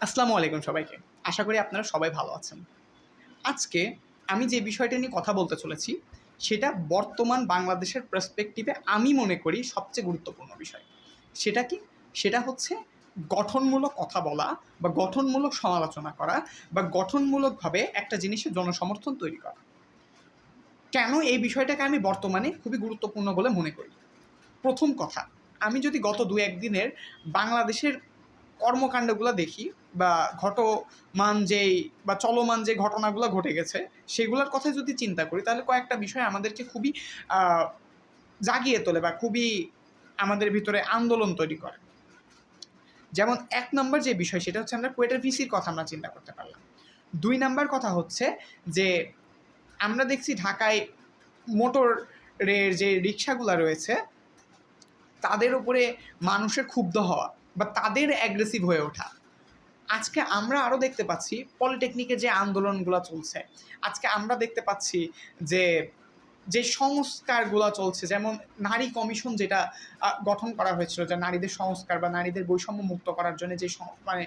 আসসালামু আলাইকুম সবাইকে। আশা করি আপনারা সবাই ভালো আছেন। আজকে আমি যে বিষয়টা নিয়ে কথা বলতে চলেছি, সেটা বর্তমান বাংলাদেশের পার্সপেক্টিভে আমি মনে করি সবচেয়ে গুরুত্বপূর্ণ বিষয়। সেটা কি? সেটা হচ্ছে গঠনমূলক কথা বলা বা গঠনমূলক সমালোচনা করা বা গঠনমূলকভাবে একটা জিনিসের জনসমর্থন তৈরি করা। কেন এই বিষয়টাকে আমি বর্তমানে খুবই গুরুত্বপূর্ণ বলে মনে করি? প্রথম কথা, আমি যদি গত দু একদিনের বাংলাদেশের কর্মকাণ্ডগুলো দেখি বা ঘটমান যেই বা চলমান যে ঘটনাগুলো ঘটে গেছে, সেগুলোর কথা যদি চিন্তা করি, তাহলে কয়েকটা বিষয় আমাদেরকে খুবই জাগিয়ে তোলে বা খুবই আমাদের ভিতরে আন্দোলন তৈরি করে। যেমন এক নম্বর যে বিষয়, সেটা হচ্ছে আমরা কুয়েটার ভিসির কথা আমরা চিন্তা করতে পারলাম। দুই নাম্বার কথা হচ্ছে যে, আমরা দেখছি ঢাকায় মোটরের যে রিক্সাগুলো রয়েছে, তাদের উপরে মানুষের ক্ষুব্ধ হওয়া। বা তাদের অ্যাগ্রেসিভ হয়ে ওঠা। আজকে আমরা আরও দেখতে পাচ্ছি পলিটেকনিকের যে আন্দোলনগুলো চলছে। আজকে আমরা দেখতে পাচ্ছি যে যে সংস্কারগুলো চলছে, যেমন নারী কমিশন যেটা গঠন করা হয়েছিল যে নারীদের সংস্কার বা নারীদের বৈষম্য মুক্ত করার জন্য যে মানে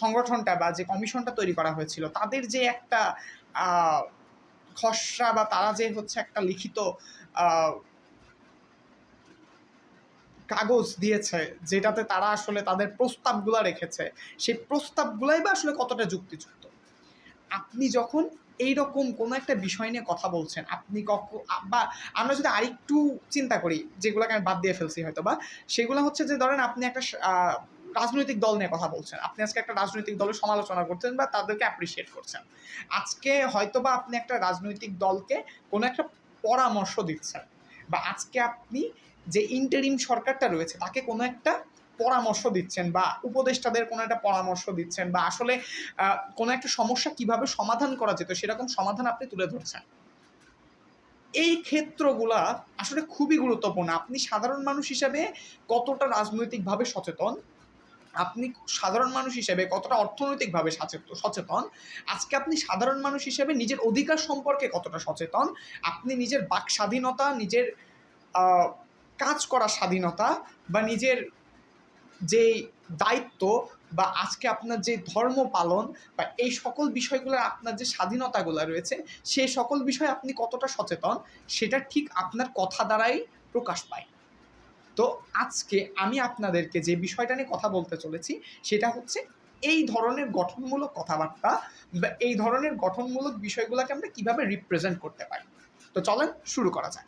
সংগঠনটা বা যে কমিশনটা তৈরি করা হয়েছিল, তাদের যে একটা খসড়া বা তারা যে হচ্ছে একটা লিখিত কাগজ দিয়েছে, যেটাতে তারা আসলে তাদের প্রস্তাবগুলো রেখেছে, সেই প্রস্তাবগুলাই বা আসলে কতটা যুক্তিযুক্ত? আপনি যখন এইরকম কোনো একটা বিষয় নিয়ে কথা বলছেন, আপনি কখন বা আমরা যদি আরেকটু চিন্তা করি, যেগুলোকে আমি বাদ দিয়ে ফেলছি হয়তো বা, সেগুলো হচ্ছে যে ধরেন আপনি একটা রাজনৈতিক দল নিয়ে কথা বলছেন, আপনি আজকে একটা রাজনৈতিক দলের সমালোচনা করছেন বা তাদেরকে অ্যাপ্রিসিয়েট করছেন। আজকে হয়তো বা আপনি একটা রাজনৈতিক দলকে কোনো একটা পরামর্শ দিচ্ছেন, বা আজকে আপনি যে ইন্টারিম সরকারটা রয়েছে, তাকে কোনো একটা পরামর্শ দিচ্ছেন বা উপদেষ্টাদের কোনো একটা পরামর্শ দিচ্ছেন বা আসলে কোনো একটা সমস্যা কীভাবে সমাধান করা যেত, সেরকম সমাধান আপনি তুলে ধরছেন। এই ক্ষেত্রগুলা আসলে খুবই গুরুত্বপূর্ণ। আপনি সাধারণ মানুষ হিসাবে কতটা রাজনৈতিকভাবে সচেতন? আপনি সাধারণ মানুষ হিসেবে কতটা অর্থনৈতিকভাবে সচেতন? আজকে আপনি সাধারণ মানুষ হিসেবে নিজের অধিকার সম্পর্কে কতটা সচেতন? আপনি নিজের বাক স্বাধীনতা নিজের কাজ করার স্বাধীনতা বা নিজের যে দায়িত্ব বা আজকে আপনার যে ধর্ম পালন বা এই সকল বিষয়গুলো আপনার যে স্বাধীনতাগুলো রয়েছে সেই সকল বিষয়ে আপনি কতটা সচেতন, সেটা ঠিক আপনার কথা দ্বারাই প্রকাশ পায়। তো আজকে আমি আপনাদেরকে যে বিষয়টা নিয়ে কথা বলতে চলেছি, সেটা হচ্ছে এই ধরনের গঠনমূলক কথাবার্তা বা এই ধরনের গঠনমূলক বিষয়গুলোকে আমরা কীভাবে রিপ্রেজেন্ট করতে পারি। তো চলেন শুরু করা যাক।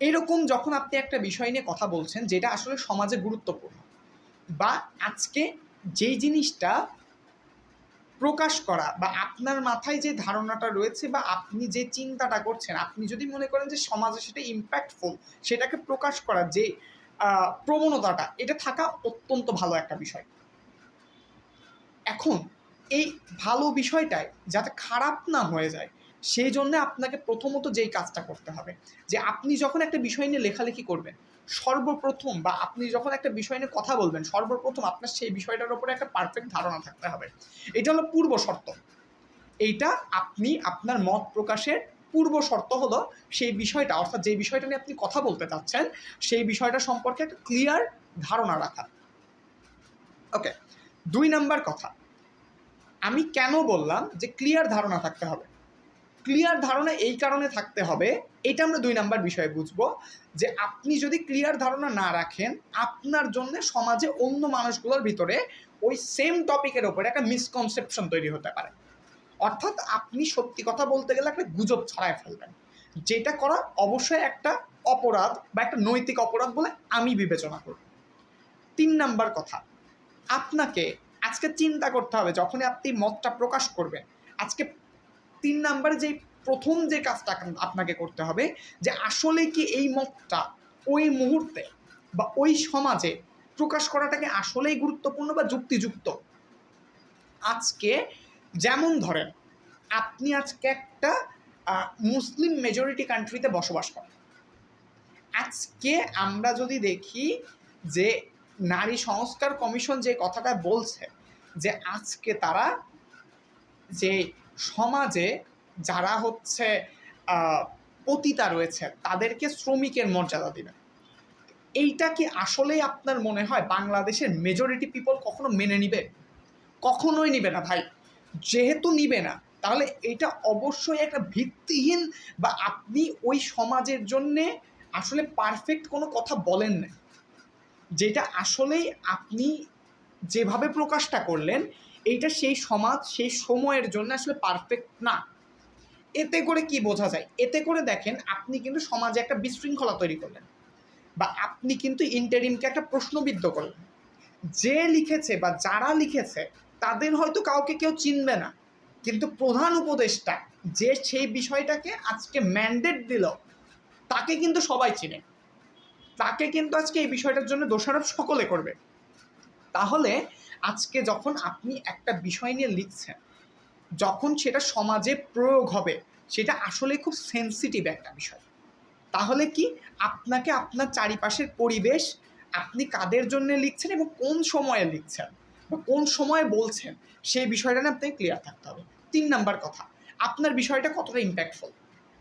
এরকম যখন আপনি একটা বিষয় নিয়ে কথা বলছেন, যেটা আসলে সমাজে গুরুত্বপূর্ণ, বা আজকে যেই জিনিসটা প্রকাশ করা বা আপনার মাথায় যে ধারণাটা রয়েছে বা আপনি যে চিন্তাটা করছেন, আপনি যদি মনে করেন যে সমাজে সেটা ইম্প্যাক্টফুল সেটাকে প্রকাশ করার যে প্রবণতাটা, এটা থাকা অত্যন্ত ভালো একটা বিষয়। এখন এই ভালো বিষয়টায় যাতে খারাপ না হয়ে যায় সেই জন্য আপনাকে প্রথমত যেই কাজটা করতে হবে, যে আপনি যখন একটা বিষয় নিয়ে লেখালেখি করবেন, সর্বপ্রথম বা আপনি যখন একটা বিষয় নিয়ে কথা বলবেন, সর্বপ্রথম আপনার সেই বিষয়টার উপরে একটা পারফেক্ট ধারণা থাকতে হবে। এটা হলো পূর্ব শর্ত। এইটা আপনি আপনার মত প্রকাশের পূর্ব শর্ত হলো সেই বিষয়টা, অর্থাৎ যে বিষয়টা নিয়ে আপনি কথা বলতে চাচ্ছেন, সেই বিষয়টা সম্পর্কে একটা ক্লিয়ার ধারণা রাখা। ওকে দুই নাম্বার কথা। আমি কেন বললাম যে ক্লিয়ার ধারণা থাকতে হবে? ক্লিয়ার ধারণা এই কারণে থাকতে হবে, এটা আমরা দুই নাম্বার বিষয়ে বুঝব, যে আপনি যদি ক্লিয়ার ধারণা না রাখেন, আপনার জন্য সমাজে অন্য মানুষগুলোর ভিতরে ওই সেম টপিকের ওপরে একটা মিসকনসেপশন তৈরি হতে পারে। অর্থাৎ আপনি সত্যি কথা বলতে গেলে একটা গুজব ছড়ায় ফেলবেন, যেটা করা অবশ্যই একটা অপরাধ বা একটা নৈতিক অপরাধ বলে আমি বিবেচনা করব তিন নাম্বার কথা, আপনাকে আজকে চিন্তা করতে হবে, যখনই আপনি মতটা প্রকাশ করবেন, আজকে তিন নাম্বার যে প্রথম যে কাজটা আপনাকে করতে হবে যে আসলে কি এই মতটা ওই মুহূর্তে বা ওই সমাজে প্রকাশ করাটাকে আসলেই গুরুত্বপূর্ণ বা যুক্তিযুক্ত? আজকে যেমন ধরেন, আপনি আজকে একটা মুসলিম মেজরিটি কান্ট্রিতে বসবাস করেন। আজকে আমরা যদি দেখি যে নারী সংস্কার কমিশন যে কথাটা বলছে যে আজকে তারা যে সমাজে যারা হচ্ছে পতিতা রয়েছে, তাদেরকে শ্রমিকের মর্যাদা দিবে এইটা কি আসলেই আপনার মনে হয় বাংলাদেশের মেজরিটি পিপল কখনো মেনে নিবে? কখনোই নিবে না ভাই। যেহেতু নিবে না, তাহলে এটা অবশ্যই একটা ভিত্তিহীন বা আপনি ওই সমাজের জন্যে আসলে পারফেক্ট কোনো কথা বলেন না। যেটা আসলেই আপনি যেভাবে প্রকাশটা করলেন এইটা সেই সমাজ, সেই সময়ের জন্য আসলে পারফেক্ট না। এতে করে কি বোঝা যায়? এতে করে দেখেন, আপনি কিন্তু সমাজে একটা বিশৃঙ্খলা তৈরি করলেন। বা আপনি কিন্তু ইন্টারিমকে একটা প্রশ্নবিদ্ধ করলেন। যে লিখেছে বা যারা লিখেছে, তাদের হয়তো কাউকে কেউ চিনবে না। কিন্তু প্রধান উপদেষ্টা যে সেই বিষয়টাকে আজকে ম্যান্ডেট দিল, তাকে কিন্তু সবাই চিনে। তাকে কিন্তু আজকে এই বিষয়টার জন্য দোষারোপ সকলে করবে। তাহলে আজকে যখন আপনি একটা বিষয় নিয়ে লিখছেন, যখন সেটা সমাজে প্রয়োগ হবে, সেটা আসলে খুব সেন্সিটিভ একটা বিষয়। তাহলে কি আপনাকে আপনার চারিপাশের পরিবেশ আপনি কাদের জন্য লিখছেন এবং কোন সময়ে লিখছেন? বা কোন সময়ে বলছেন? সেই বিষয়টা নিয়ে আপনাকে ক্লিয়ার থাকতে হবে। তিন নাম্বার কথা, আপনার বিষয়টা কতটা ইম্প্যাক্টফুল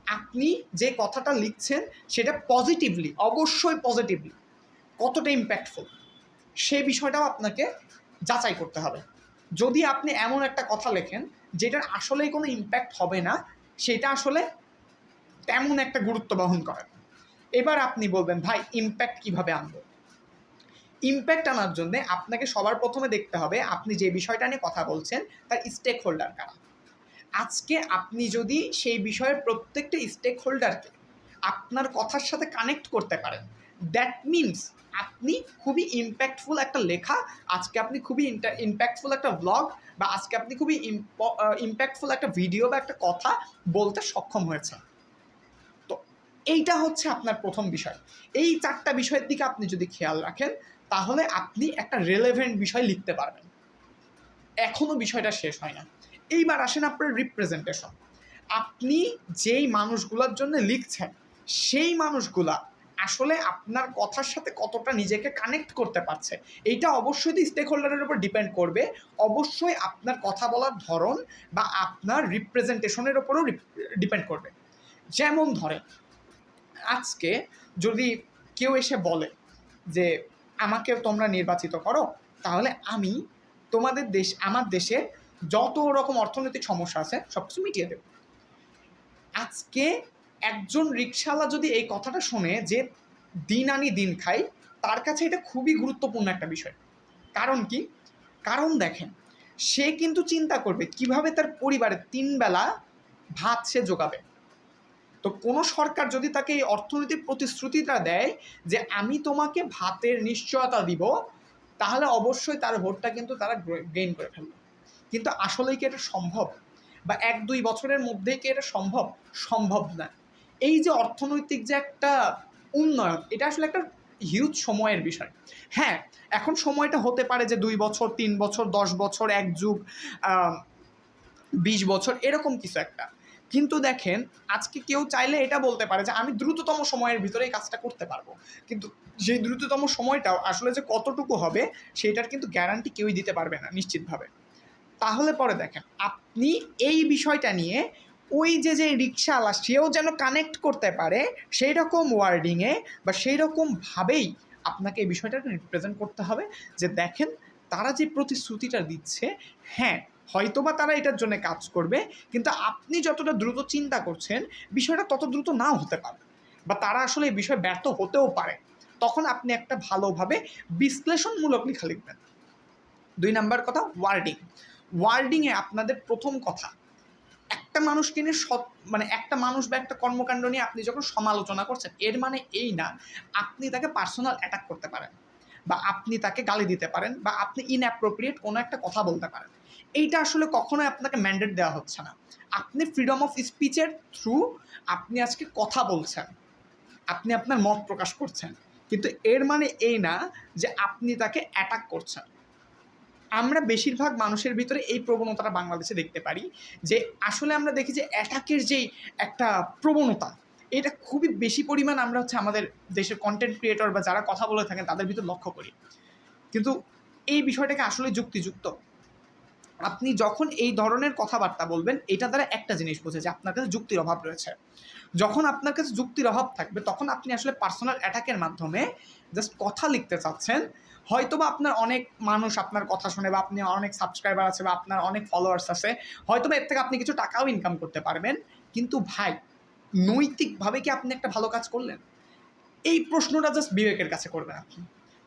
আপনি যে কথাটা লিখছেন, সেটা পজিটিভলি অবশ্যই পজিটিভলি কতটা ইম্প্যাক্টফুল সেই বিষয়টাও আপনাকে যাচাই করতে হবে। যদি আপনি এমন একটা কথা লেখেন, যেটার আসলেই কোনো ইম্প্যাক্ট হবে না, সেটা আসলে তেমন একটা গুরুত্ব বহন করে এবার আপনি বলবেন, ভাই ইম্প্যাক্ট কীভাবে আনব? ইম্প্যাক্ট আনার জন্য আপনাকে সবার প্রথমে দেখতে হবে, আপনি যে বিষয়টা নিয়ে কথা বলছেন, তার স্টেক হোল্ডার কারা? আজকে আপনি যদি সেই বিষয়ের প্রত্যেকটা স্টেক হোল্ডারকে আপনার কথার সাথে কানেক্ট করতে পারেন দ্যাট মিনস আপনি খুবই ইম্প্যাক্টফুল একটা লেখা, আজকে আপনি খুবই ইম্প্যাক্টফুল একটা ব্লগ বা আজকে আপনি খুবই ইম্প্যাক্টফুল একটা ভিডিও বা একটা কথা বলতে সক্ষম হয়েছেন। তো এইটা হচ্ছে আপনার প্রথম বিষয়। এই চারটা বিষয়ের দিকে আপনি যদি খেয়াল রাখেন, তাহলে আপনি একটা রেলেভেন্ট বিষয় লিখতে পারবেন। এখনও বিষয়টা শেষ হয় না। এইবার আসেন আপনার রিপ্রেজেন্টেশন আপনি যেই মানুষগুলোর জন্য লিখছেন, সেই মানুষগুলা আসলে আপনার কথার সাথে কতটা নিজেকে কানেক্ট করতে পারছে, এইটা অবশ্যই স্টেক হোল্ডারের উপর ডিপেন্ড করবে। অবশ্যই আপনার কথা বলার ধরন বা আপনার রিপ্রেজেন্টেশনের উপরেও ডিপেন্ড করবে। যেমন ধরেন, আজকে যদি কেউ এসে বলে যে আমাকে তোমরা নির্বাচিত করো, তাহলে আমি তোমাদের দেশ, আমার দেশে যত রকম অর্থনৈতিক সমস্যা আছে সব কিছু মিটিয়ে দেব। আজকে একজন রিক্সাওয়ালা যদি এই কথাটা শোনে যে দিন আনি দিন খাই, তার কাছে এটা খুবই গুরুত্বপূর্ণ একটা বিষয়। কারণ কি? কারণ দেখেন, সে কিন্তু চিন্তা করবে কীভাবে তার পরিবারের তিন বেলা ভাত সে যোগাবে তো কোনো সরকার যদি তাকে এই অর্থনৈতিক প্রতিশ্রুতিটা দেয় যে আমি তোমাকে ভাতের নিশ্চয়তা দিব, তাহলে অবশ্যই তার ভোটটা কিন্তু তারা গেইন করে ফেলবে। কিন্তু আসলেই কি এটা সম্ভব? বা এক দুই বছরের মধ্যেই কি এটা সম্ভব? সম্ভব না। এই যে অর্থনৈতিক যে একটা উন্নয়ন, এটা আসলে একটা হিউজ সময়ের বিষয়। হ্যাঁ এখন সময়টা হতে পারে যে দুই বছর, তিন বছর, দশ বছর, এক যুগ বিশ বছর, এরকম কিছু একটা। কিন্তু দেখেন, আজকে কেউ চাইলে এটা বলতে পারে যে আমি দ্রুততম সময়ের ভিতরে এই কাজটা করতে পারব। কিন্তু সেই দ্রুততম সময়টাও আসলে যে কতটুকু হবে, সেটার কিন্তু গ্যারান্টি কেউই দিতে পারবে না, নিশ্চিতভাবে। তাহলে পরে দেখেন, আপনি এই বিষয়টা নিয়ে ওই যে যে রিক্সাওয়ালা সেও যেন কানেক্ট করতে পারে সেই রকম ওয়ার্ডিংয়ে বা সেই রকমভাবেই আপনাকে এই বিষয়টাকে রিপ্রেজেন্ট করতে হবে যে দেখেন তারা যে প্রতিশ্রুতিটা দিচ্ছে হ্যাঁ হয়তোবা তারা এটার জন্য কাজ করবে, কিন্তু আপনি যতটা দ্রুত চিন্তা করছেন, বিষয়টা তত দ্রুত নাও হতে পারে বা তারা আসলে এই বিষয়ে ব্যর্থ হতেও পারে। তখন আপনি একটা ভালোভাবে বিশ্লেষণমূলক লেখা লিখবেন। দুই নাম্বার কথা ওয়ার্ডিং ওয়ার্ডিংয়ে আপনাদের প্রথম কথা একটা মানুষকে নিয়ে সৎ মানে একটা মানুষ বা একটা কর্মকাণ্ড নিয়ে আপনি যখন সমালোচনা করছেন, এর মানে এই না, আপনি তাকে পার্সোনাল অ্যাটাক করতে পারেন বা আপনি তাকে গালি দিতে পারেন বা আপনি ইনঅ্যাপ্রোপ্রিয়েট কোনো একটা কথা বলতে পারেন। এইটা আসলে কখনোই আপনাকে ম্যান্ডেট দেওয়া হচ্ছে না। আপনি ফ্রিডম অফ স্পিচের থ্রু আপনি আজকে কথা বলছেন, আপনি আপনার মত প্রকাশ করছেন, কিন্তু এর মানে এই না যে আপনি তাকে অ্যাটাক করছেন। আমরা বেশিরভাগ মানুষের ভিতরে এই প্রবণতাটা বাংলাদেশে দেখতে পারি যে আসলে আমরা দেখি যে অ্যাটাকের যেই একটা প্রবণতা, এটা খুবই বেশি পরিমাণ আমরা হচ্ছে আমাদের দেশের কন্টেন্ট ক্রিয়েটর বা যারা কথা বলে থাকেন তাদের ভিতর লক্ষ্য করি। কিন্তু এই বিষয়টাকে আসলে যুক্তিযুক্ত। আপনি যখন এই ধরনের কথাবার্তা বলবেন, এটা দ্বারা একটা জিনিস বোঝে যে আপনার কাছে যুক্তির অভাব রয়েছে। যখন আপনার কাছে যুক্তির অভাব থাকবে, তখন আপনি আসলে পার্সোনাল অ্যাটাকের মাধ্যমে জাস্ট কথা লিখতে চাচ্ছেন হয়তো বা আপনার অনেক মানুষ আপনার কথা শুনে বা আপনি অনেক সাবস্ক্রাইবার আছে বা আপনার অনেক ফলোয়ার্স আছে হয়তো বা এর থেকে আপনি কিছু টাকাও ইনকাম করতে পারবেন। কিন্তু ভাই, নৈতিকভাবে কি আপনি একটা ভালো কাজ করলেন? এই প্রশ্নটা জাস্ট বিবেকের কাছে করবেন আপনি।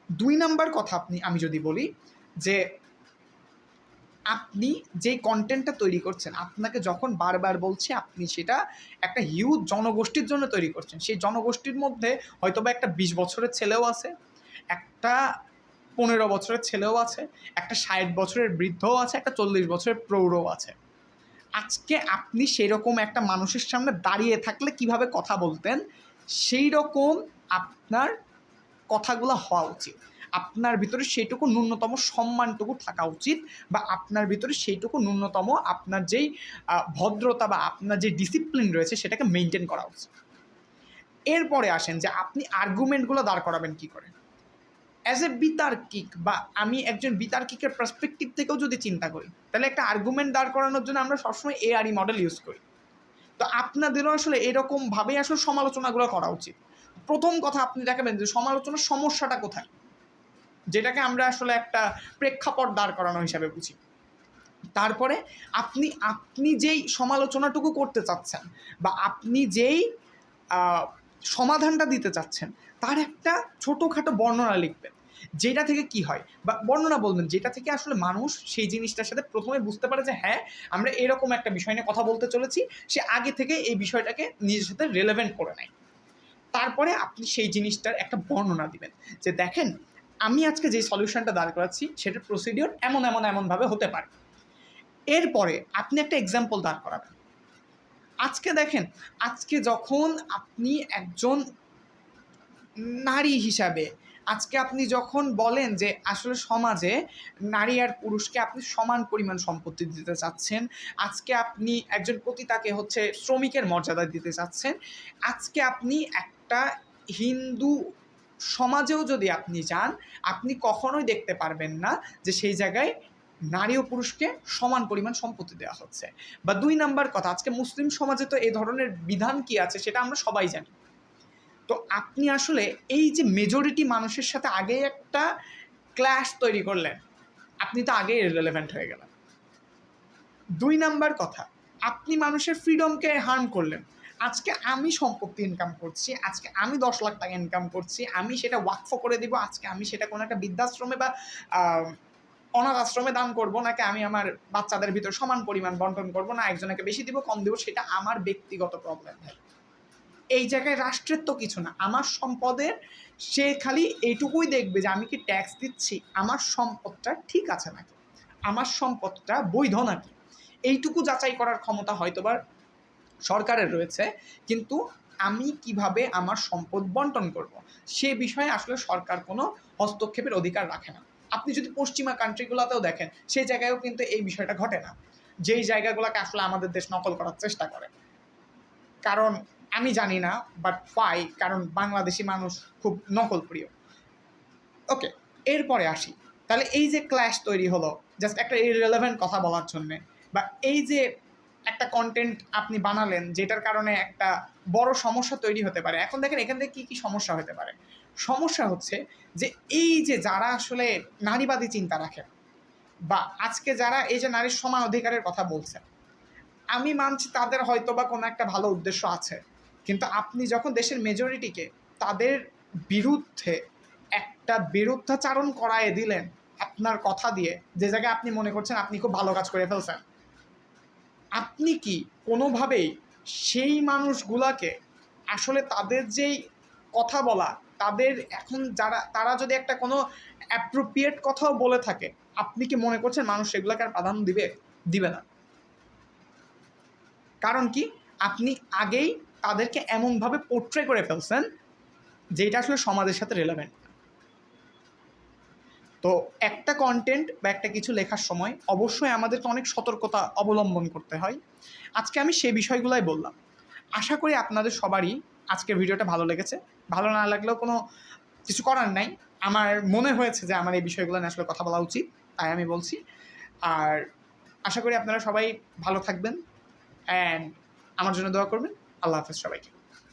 দুই নাম্বার কথা আপনি, আমি যদি বলি যে, আপনি যে কন্টেন্টটা তৈরি করছেন, আপনাকে যখন বারবার বলছি আপনি সেটা একটা হিউজ জনগোষ্ঠীর জন্য তৈরি করছেন। সেই জনগোষ্ঠীর মধ্যে হয়তো বা একটা বিশ বছরের ছেলেও আছে, একটা পনেরো বছরের ছেলেও আছে, একটা ষাট বছরের বৃদ্ধও আছে, একটা চল্লিশ বছরের প্রৌঢ়ও আছে। আজকে আপনি সেরকম একটা মানুষের সামনে দাঁড়িয়ে থাকলে কীভাবে কথা বলতেন? সেই রকম আপনার কথাগুলো হওয়া উচিত। আপনার ভিতরে সেইটুকু ন্যূনতম সম্মানটুকু থাকা উচিত বা আপনার ভিতরে সেইটুকু ন্যূনতম আপনার যেই ভদ্রতা বা আপনার যে ডিসিপ্লিন রয়েছে সেটাকে মেনটেন করা উচিত। এরপরে আসেন যে আপনি আর্গুমেন্টগুলো দাঁড় করাবেন কি করে? অ্যাজ এ বিতার্কিক বা আমি একজন বিতার্কিকের পার্সপেক্টিভ থেকেও যদি চিন্তা করি, তাহলে একটা আর্গুমেন্ট দাঁড় করানোর জন্য আমরা সবসময় এআরই মডেল ইউজ করি। তো আপনাদেরও আসলে এরকমভাবেই আসলে সমালোচনাগুলো করা উচিত। প্রথম কথা আপনি দেখাবেন যে সমালোচনার সমস্যাটা কোথায়? যেটাকে আমরা আসলে একটা প্রেক্ষাপট দাঁড় করানো হিসাবে বুঝি। তারপরে আপনি আপনি যেই সমালোচনাটুকু করতে চাচ্ছেন বা আপনি যেই সমাধানটা দিতে চাচ্ছেন তার একটা ছোটোখাটো বর্ণনা লিখবেন যেটা থেকে কি হয়? বা বর্ণনা বলবেন, যেটা থেকে আসলে মানুষ সেই জিনিসটার সাথে প্রথমে বুঝতে পারে যে হ্যাঁ আমরা এরকম একটা বিষয় নিয়ে কথা বলতে চলেছি, সে আগে থেকে এই বিষয়টাকে নিজের সাথে রেলেভেন্ট করে নেয়। তারপরে আপনি সেই জিনিসটার একটা বর্ণনা দিবেন যে, দেখেন, আমি আজকে যে সলিউশনটা দাঁড় করাচ্ছি সেটার প্রসিডিওর এমন এমন এমনভাবে হতে পারে। এরপরে আপনি একটা এক্সাম্পল দাঁড় করাবেন। আজকে দেখেন, আজকে যখন আপনি একজন নারী হিসাবে। আজকে আপনি যখন বলেন যে আসলে সমাজে নারী আর পুরুষকে আপনি সমান পরিমাণ সম্পত্তি দিতে চাচ্ছেন, আজকে আপনি একজন পতিতাকে হচ্ছে শ্রমিকের মর্যাদা দিতে চাচ্ছেন, আজকে আপনি একটা হিন্দু সমাজেও যদি আপনি যান, আপনি কখনোই দেখতে পারবেন না যে সেই জায়গায় নারী ও পুরুষকে সমান পরিমাণ সম্পত্তি দেওয়া হচ্ছে। বা দুই নাম্বার কথা, আজকে মুসলিম সমাজে তো এই ধরনের বিধান কি আছে সেটা আমরা সবাই জানি। তো আপনি আসলে এই যে মেজরিটি মানুষের সাথে আগে একটা ক্ল্যাশ তৈরি করলেন, আপনি তো আগেই রেলেভেন্ট হয়ে গেলেন। দুই নাম্বার কথা, আপনি মানুষের ফ্রিডমকে হার্ম করলেন। আজকে আমি সম্পত্তি ইনকাম করছি, আজকে আমি দশ লাখ টাকা ইনকাম করছি, আমি সেটা ওয়াকফ করে দিব, আজকে আমি সেটা কোনো একটা বৃদ্ধাশ্রমে বা অনাথ আশ্রমে দান করব, নাকি আমি আমার বাচ্চাদের ভিতর সমান পরিমাণ বন্টন করব, না একজনকে বেশি দিব, কম দিব, সেটা আমার ব্যক্তিগত প্রবলেম ভাই। এই জায়গায় রাষ্ট্রের তো কিছু না। আমার সম্পদের সে খালি এইটুকুই দেখবে যে আমি কি ট্যাক্স দিচ্ছি? আমার সম্পদটা ঠিক আছে নাকি? আমার সম্পদটা বৈধ নাকি? এইটুকু যাচাই করার ক্ষমতা হয়তোবা সরকারের রয়েছে, কিন্তু আমি কীভাবে আমার সম্পদ বন্টন করব? সে বিষয়ে আসলে সরকার কোনো হস্তক্ষেপের অধিকার রাখে না। আপনি যদি পশ্চিমা কান্ট্রিগুলোতেও দেখেন সেই জায়গায়ও কিন্তু এই বিষয়টা ঘটে না। যেই জায়গাগুলোকে আসলে আমাদের দেশ নকল করার চেষ্টা করে। কারণ আমি জানি না বাট পাই কারণ বাংলাদেশি মানুষ খুব নকল প্রিয় ওকে এরপরে আসি। তাহলে এই যে ক্ল্যাশ তৈরি হলো জাস্ট একটা ইরেলেভেন্ট কথা বলার জন্যে, বা এই যে একটা কন্টেন্ট আপনি বানালেন, যেটার কারণে একটা বড় সমস্যা তৈরি হতে পারে। এখন দেখেন এখান থেকে কী কী সমস্যা হতে পারে। সমস্যা হচ্ছে যে এই যে যারা আসলে নারীবাদী চিন্তা রাখেন, বা আজকে যারা এই যে নারীর সমান অধিকারের কথা বলছেন, আমি মানছি তাদের হয়তো বা কোনো একটা ভালো উদ্দেশ্য আছে। কিন্তু আপনি যখন দেশের মেজরিটিকে তাদের বিরুদ্ধে একটা বিরুদ্ধাচারণ করায় দিলেন আপনার কথা দিয়ে, যে জায়গায় আপনি মনে করছেন আপনি খুব ভালো কাজ করে ফেলছেন, আপনি কি কোনোভাবেই সেই মানুষগুলাকে আসলে তাদের যেই কথা বলা, তাদের এখন যারা, তারা যদি একটা কোনো অ্যাপ্রোপ্রিয়েট কথাও বলে থাকে, আপনি কি মনে করছেন মানুষ সেগুলোকে আর প্রাধান্য দিবে দিবে না? কারণ কি? আপনি আগেই তাদেরকে এমনভাবে পোট্রে করে ফেলছেন যেটা আসলে সমাজের সাথে রেলেভেন্ট তো একটা কন্টেন্ট বা একটা কিছু লেখার সময় অবশ্যই আমাদেরকে অনেক সতর্কতা অবলম্বন করতে হয়। আজকে আমি সে বিষয়গুলাই বললাম। আশা করি আপনাদের সবারই আজকের ভিডিওটা ভালো লেগেছে। ভালো না লাগলেও কোনো কিছু করার নাই। আমার মনে হয়েছে যে আমার এই বিষয়গুলো নিয়ে আসলে কথা বলা উচিত, তাই আমি বলছি। আর আশা করি আপনারা সবাই ভালো থাকবেন। অ্যান্ড আমার জন্য দোয়া করবেন। আল্লাহ হাফেজ সবাইকে